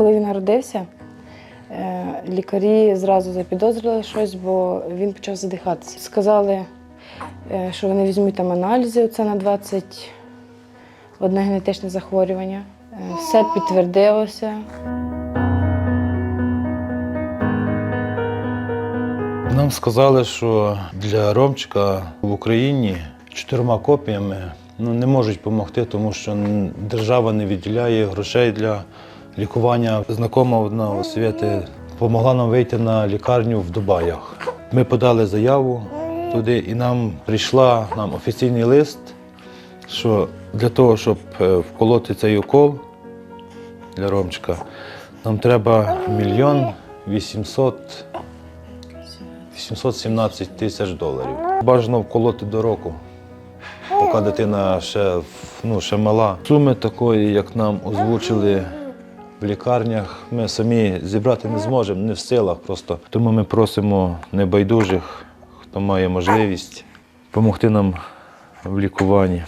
народився, е, лікарі зразу запідозрили щось, бо він почав задихатися. Сказали, е, що вони візьмуть там аналізи, це на 21 генетичне захворювання. Е, Все підтвердилося. Нам сказали, що для Ромчика в Україні чотирма копіями ну, не можуть допомогти, тому що держава не виділяє грошей для лікування. Знакома одна у світі допомогла нам вийти на лікарню в Дубаях. Ми подали заяву туди, і нам прийшла нам офіційний лист, що для того, щоб е, вколоти цей укол для Ромчика, нам треба мільйон вісімсот 817 тисяч доларів. Бажано вколоти до року, поки дитина ще, ну, ще мала. Суми такої, як нам озвучили в лікарнях, ми самі зібрати не зможемо, не в силах просто. Тому ми просимо небайдужих, хто має можливість, допомогти нам в лікуванні.